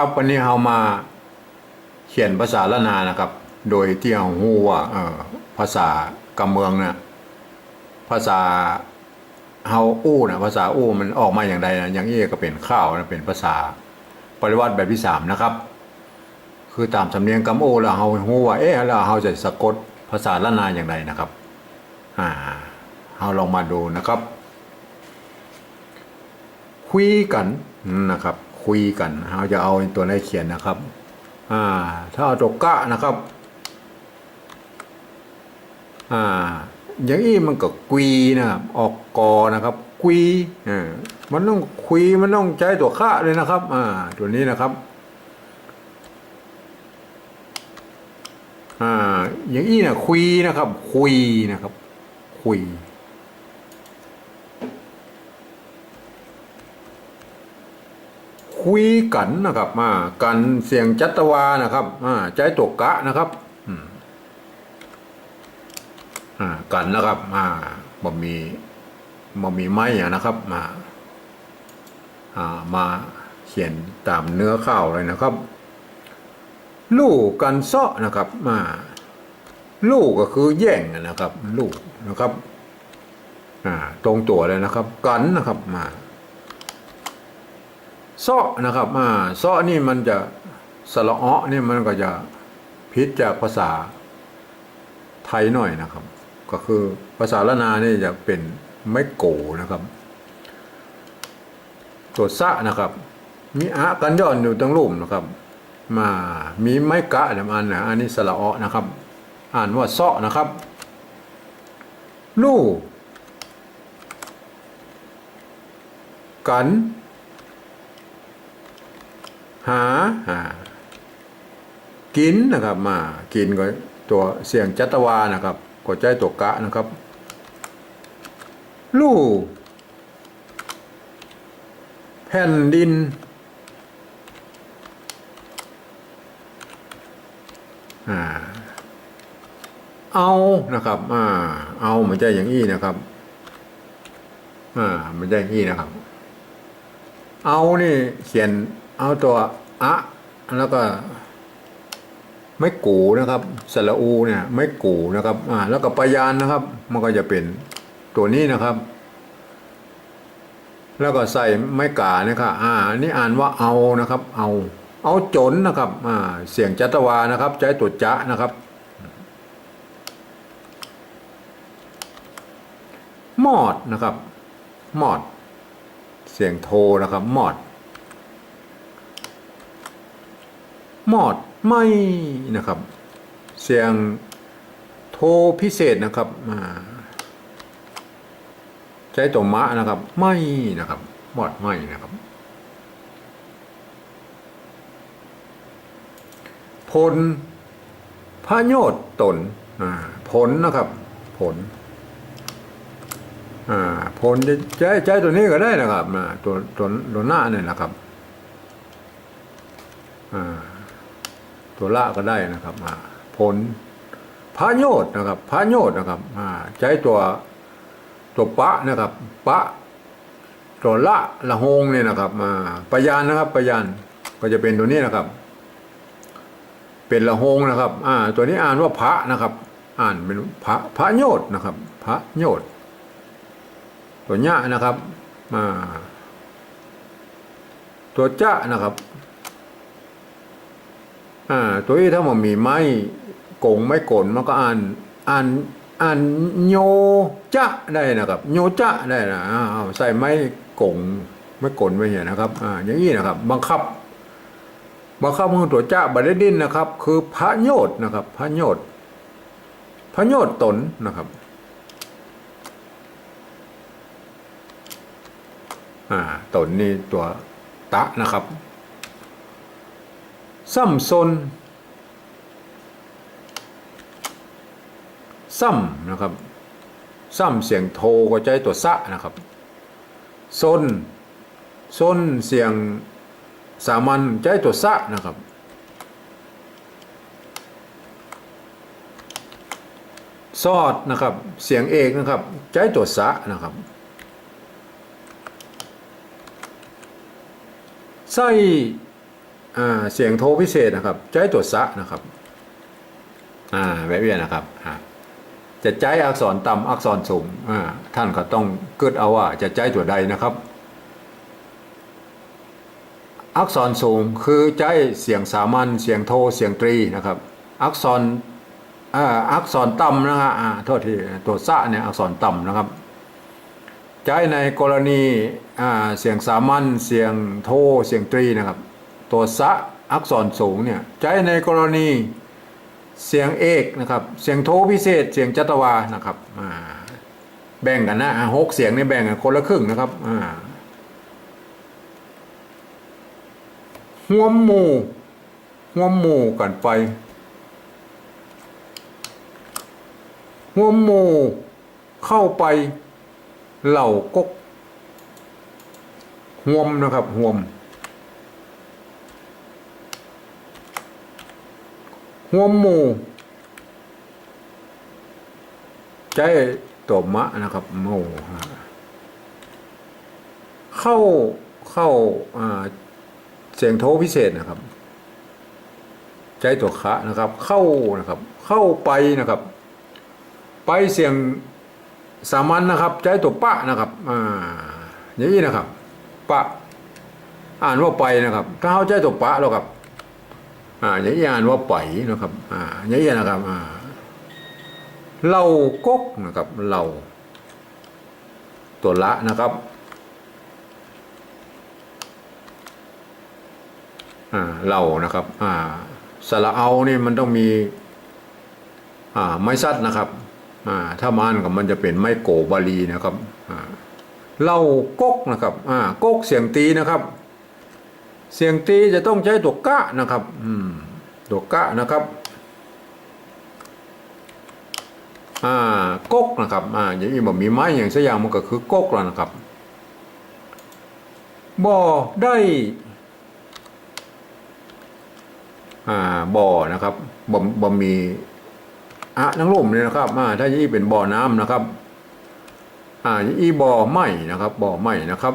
ครับวันนี้เรามาเขียนภาษาละนานะครับ โดยที่เราฮู้ว่าภาษากำเมืองเนี่ยภาษาเฮาอู้นะภาษาอู้มันออกมาอย่างใดนะอย่างนี้ก็เป็นข้าวนะเป็นภาษาปริวัติแบบที่สามนะครับ คือตามสำเนียงกำโอแล้วเฮาฮู้ว่าเอ๊ะแล้วเฮาจะสะกดภาษาละนาอย่างไรนะครับอ่าเฮาลองมาดูนะครับ คุยกันนะครับ คุยกันเราจะเอาตัวไหนเขียนนะครับอ่าถ้าเอาตัวกะนะครับอ่าอย่างนี้มันก็กุยนะครับออกกอนะครับกุยอ่ามันต้องคุยมันต้องใช้ตัวกะเลยนะครับอ่าตัวนี้นะครับอ่าอย่างนี้นะคุยนะครับ คุยนะครับ คุย คุยกันนะครับมากันเสียงจัตวานะครับอ่าใจตกกะนะครับอ่ากันนะครับอ่าบ่มีบ่มีไม้อะนะครับมาอ่ามาเขียนตามเนื้อข้าวเลยนะครับ ลูกกันเซาะนะครับมาลูกก็คือแย่งนะครับ ลูกนะครับอ่าตรงตัวเลยนะครับ กันนะครับมา ซาะนะครับอ่าซาะนี่มันจะสระอ้อนี่มันก็จะพิษจากภาษาไทยหน่อยนะครับ ก็คือภาษาละนานี่จะเป็นไม่โกนะครับ ตัวสะนะครับ มีอะกันย่อนอยู่ตรงรูปนะครับ มามีไม้กะเนี่ยอันนะอันนี้สระอ้อนะครับ อ่านว่าซาะนะครับลูกกัน หาหากินนะครับมากินก็ตัวเสียงจัตวานะครับก็ใจตัวกะนะครับลู่แผ่นดินอ่าเอานะครับอ่าเอามันจะอย่างนี้นะครับอ่ามันจะอย่างนี้นะครับ เอานี่เขียน เอาตัวอะแล้วก็ไม่กูนะครับสระอูเนี่ยไม่กูนะครับอ่าแล้วก็ปยานนะครับ มันก็จะเป็นตัวนี้นะครับ แล้วก็ใส่ไม่กานะครับอ่านนี้อ่านว่าเอานะครับ เอา เอาจนนะครับอ่าเสียงจัตวานะครับใจตัวจะนะครับมอดนะครับมอด เสียงโทนะครับมอด มอดไม่นะครับ เสียงโทพิเศษนะครับใช้ตัวมะนะครับ ไม่นะครับมอดไม่นะครับผลพระโยชน์ตนผลนะครับ ผลผลจะใช้ใช้ตัวนี้ก็ได้นะครับตัวตัวตัวหน้าเนี่ยนะครับอ่า ตัวละก็ได้นะครับอ่าผลพระโยชน์นะครับพระโยชน์นะครับอ่าใช้ตัวตัวปะนะครับ ปะ ตัวละละหงเนี่ยนะครับมาปยานนะครับปยานก็จะเป็นตัวนี้นะครับ เป็นละหงนะครับ อ่า ตัวนี้อ่านว่าพระนะครับ อ่านเป็นพระพระโยชน์นะครับ พระโยชน์ตัวเนี้ยนะครับมาตัวจะนะครับ อ่าตัวนี้ถ้ามันมีไม้กงไม่กลนมันก็อ่านอ่านอ่านโยจะได้นะครับโยจะได้นะอ้าใส่ไม้กงไม่กลนไว้เนี่ยนะครับอ่าอย่างนี้นะครับ บังคับ บังคับมือตัวจะบัดได้ดินนะครับ คือพระโยชน์นะครับ พระโยชน์พระโยชน์ตนนะครับอ่าตนนี่ตัวตะนะครับ ซ้ำซนซ้ำนะครับซ้ำเสียงโทก็ใจตัวสะนะครับซนซนเสียงสามัญใจตัวสะนะครับซอดนะครับเสียงเอกนะครับใจตัวสะนะครับไส้อ่ เสียงโทรพิเศษนะครับใจตัวสะนะครับอ่าแบบนี้นะครับจะใจอักษรต่ำอักษรสูงอ่าท่านก็ต้องเกิดเอาว่าจะใจตัวใดนะครับ อักษรสูงคือใจเสียงสามัญเสียงโทเสียงตรีนะครับ อักษรอ่าอักษรต่ำนะฮะอ่าโทษทีตัวสะเนี่ยอักษรต่ำนะครับใช้ในกรณีเสียงสามัญเสียงโทเสียงตรีนะครับ ตัวสะอักษรสูงเนี่ยใช้ในกรณีเสียงเอกนะครับ เสียงโทพิเศษ เสียงจัตวานะครับแบ่งกันนะหกเสียงนี่แบ่งกันคนละครึ่งนะครับอ่าหัวหมู่หัวหมู่กันไปหัวหมู่เข้าไปเหล่ากกห่วมนะครับห่วม ห่วมหมูใจตัวมะนะครับโมเข้าเข้าอ่าเสียงโทพิเศษนะครับ ใจตัวคะนะครับ เข้านะครับ เข้าไปนะครับ ไปเสียงสามัญนะครับใช้ตัวปะนะครับอ่าอย่างนี้นะครับ ปะ อ่านว่าไปนะครับ ถ้าเขาใช้ตัวปะแล้วครับ อ่าอย่านี้อ่านว่าไปนะครับอ่าอย่านนะครับอ่าเรากกนะครับเรา ตัวละนะครับอ่าเรานะครับอ่าสระเอานี่มันต้องมีอ่าไม้ซัดนะครับอ่าถ้ามันกับมันจะเป็นไม้โกบาลีนะครับอ่าเล่ากกนะครับอ่ากกเสียงตีนะครับ เสียงตีจะต้องใช้ตัวกะนะครับ อืม ตัวกะนะครับ อ่า กกนะครับ อ่า อย่างนี้บอกมีไม้อย่างสักอย่างมันก็คือกกแล้วนะครับ บ่อได้ อ่า บ่อนะครับ บ่บ่มีอะนังล่มเนี่ยนะครับ อ่า ถ้ายี่เป็นบ่อน้ำนะครับ อ่ายี่บ่อไหมนะครับ บ่อไหมนะครับ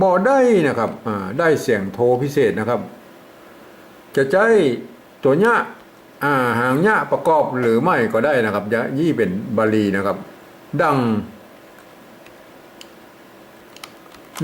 บ่อได้นะครับได้เสียงโทพิเศษนะครับ จะใช้ตัวเนี้ยหางเนี้ยประกอบหรือไม่ก็ได้นะครับจะยี่เป็นบาลีนะครับ ดัง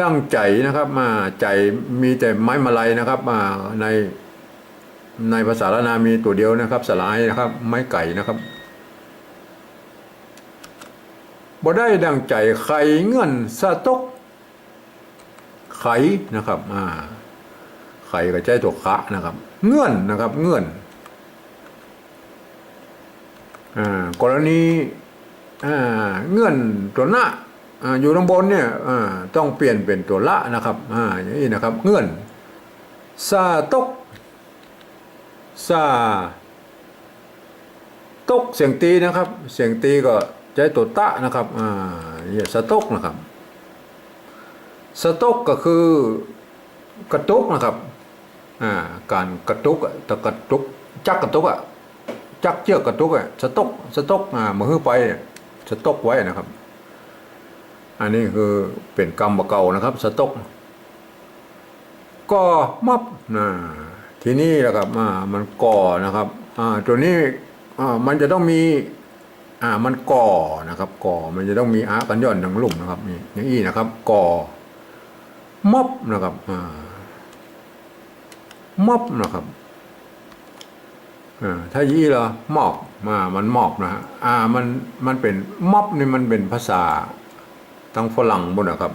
ดังใจนะครับมาใจมีแต่ไม้มาลัยนะครับมาในในภาษาละนามีตัวเดียวนะครับ สลายนะครับ ไม้ไก่นะครับบ่ได้ดังใจไข่เงื่อนสะตก ไข่นะครับอ่าไข่ก็ใจตัวคะนะครับ เงื่อนนะครับ เงื่อนอ่ากรณีอ่าเงื่อนตัวหน้าอ่าอยู่ตรงบนเนี่ยอ่าต้องเปลี่ยนเป็นตัวละนะครับอ่าอย่างนี้นะครับ เงื่อนซาตกซาตกเสียงตีนะครับ เสียงตีก็ใจตัวตะนะครับอ่าเนี่ยสะตกนะครับ สะตกก็คือกระตุกนะครับอ่าการกระตุกอะแต่กระตุกจักกระตุกอะจักเชือกกระตุกอะสะตกสะตกอ่ามือไปเนี่ยสะตกไว้นะครับ อันนี้คือเป็นกรรมเก่านะครับสะตกก็มับนะทีนี้แหละครับอ่ามันก่อนะครับอ่าตัวนี้อ่ามันจะต้องมีอ่ามันก่อนะครับ ก่อมันจะต้องมีอากันย่อนทั้งลุ่มนะครับนี่อย่างนี้นะครับ ก่อ มับนะครับอ่ามับนะครับอ่าถ้ายี่ละมอบมามันมอบนะฮะอ่ามันมันเป็นมับนี่มันเป็นภาษาทางฝรั่งบนนะครับ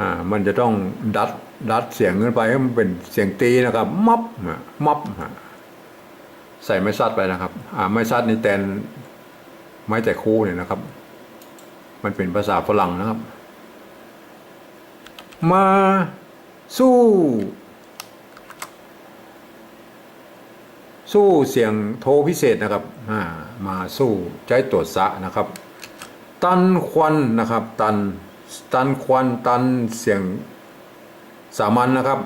อ่ามันจะต้องดัดดัดเสียงขึ้นไปให้มันเป็นเสียงตีนะครับมับฮะมับฮะใส่ไม้ซัดไปนะครับ อ่าไม้ซัดนี่แตนไม้แต่คู่เนี่ยนะครับ มันเป็นภาษาฝรั่งนะครับ มาสู้ สู้เสียงโทพิเศษนะครับอ่ามาสู้ใจตรวจสะนะครับ ตันควันนะครับ ตันตันควันตันเสียงสามัญนะครับ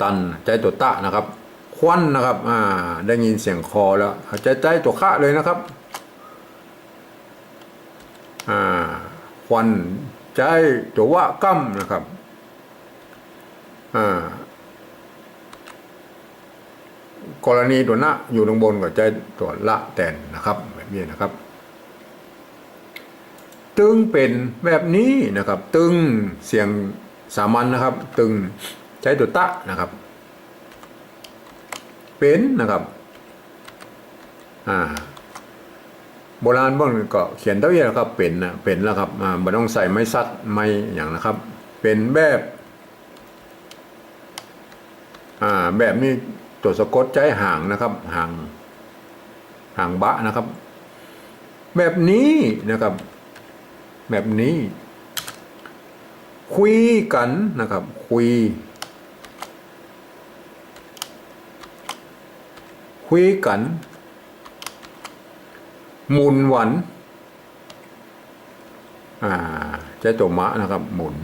ตันใจตัวตะนะครับ ควันนะครับอ่าได้ยินเสียงคอแล้วใจใจตัวคะเลยนะครับอ่าควัน ใจตัววะกั้มนะครับกรณีตัวหน้าอยู่ตรงบนก็ใจตัวละแตนนะครับ แบบนี้นะครับ ตึงเป็นแบบนี้นะครับ ตึงเสียงสามัญนะครับ ตึงใช้ตัวตะนะครับ เป็นนะครับ อ่า โบราณบ้างก็เขียนเท่านี้นะครับเป็นนะเป็นแล้วครับอ่าไม่ต้องใส่ไม้ซัดไม้อย่างนะครับ เป็นแบบอ่าแบบนี้ตัวสะกดใจห่างนะครับห่างห่างบะนะครับ แบบนี้นะครับ แบบนี้ คุยกันนะครับ คุย คุยกัน มุนหวันอ่าใช้ตัวมะนะครับหมุน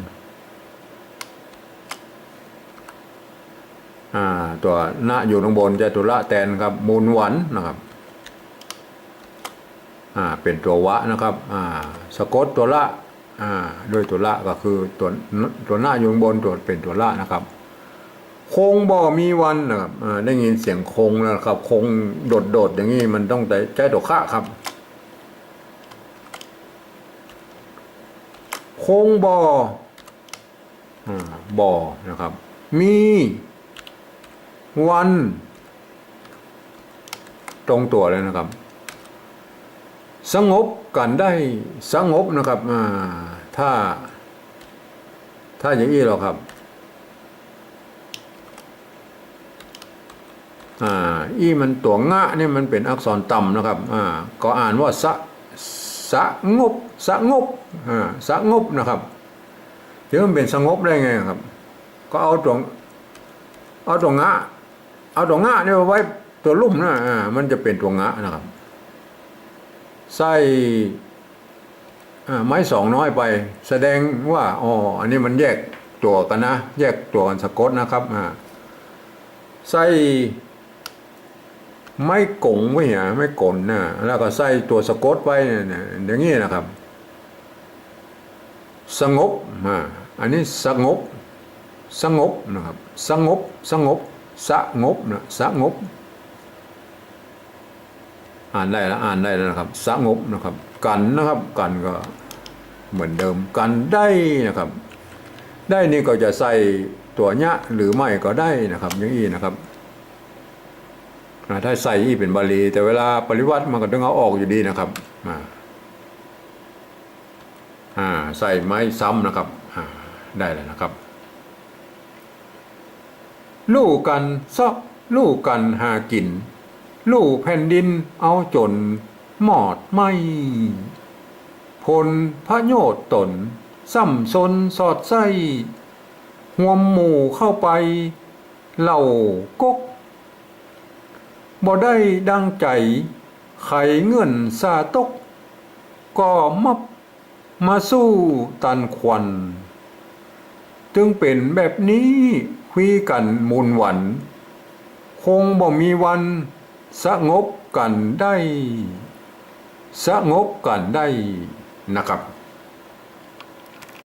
อ่าตัวหน้าอยู่ข้างบนใช้ตัวละแตนครับหมุนหวันนะครับอ่าเป็นตัววะนะครับอ่าสะกดตัวละอ่าด้วยตัวละก็คือตัวตัวหน้าอยู่ข้างบนตัวเป็นตัวละนะครับคงบ่มีวันนะครับอ่าได้ยินเสียงคงนะครับ คงโดดๆอย่างนี้มันต้องใช้ตัวค่าครับ งบ่ออ่าบ่อนะครับ มี วัน ตรงตัวเลยนะครับ สงบกันได้สงบนะครับอ่าถ้า ถ้าอย่างนี้หรอครับอ่าอีมันตัวงะเนี่ยมันเป็นอักษรต่ำนะครับอ่าก็อ่านว่าสะ สะงบสะงบอ่าสะงบนะครับเดี๋ยวมันเป็นสงบได้ไงครับ ก็เอาตรงเอาตัวงะเอาตัวงะเนี่ยไว้ตัวลุ่มนะอ่ามันจะเป็นตัวงะนะครับ ใส่ไม้สองน้อยไป แสดงว่าอ๋ออันนี้มันแยกตัวกันนะ แยกตัวกันสะกดนะครับอ่าใส่ ไม่กงไว้เนี่ยไม่กลนนะแล้วก็ใส่ตัวสะกดไว้เนี่ยอย่างนี้นะครับ สงบอ่าอันนี้สงบ สงบนะครับ สงบ สงบ สงบนะสงบ อ่านได้แล้วอ่านได้แล้วนะครับ สงบนะครับ กันนะครับกันก็เหมือนเดิมกันได้นะครับ ได้นี่ก็จะใส่ตัวเนี้ยหรือไม่ก็ได้นะครับ อย่างนี้นะครับ ถ้าใส่อีเป็นบาลี แต่เวลาปริวัติมันก็ต้องเอาออกอยู่ดีนะครับอ่าใส่ไม้ซ้ำนะครับอ่าได้แล้วนะครับ ลู่กันซอกลู่กันหากิน ลู่แผ่นดินเอาจน หมอดไม่พลพระโยชน์ตนซ้ำซนสอดไส้หวมหมู่เข้าไป เหล่ากก บ่ได้ดังใจ ไขเงื่อนซาตก ก็มับมาสู้ตันควันจึงเป็นแบบนี้คุยกันมูลหวัน คงบ่มีวันสงบกันได้ สงบกันได้นะครับ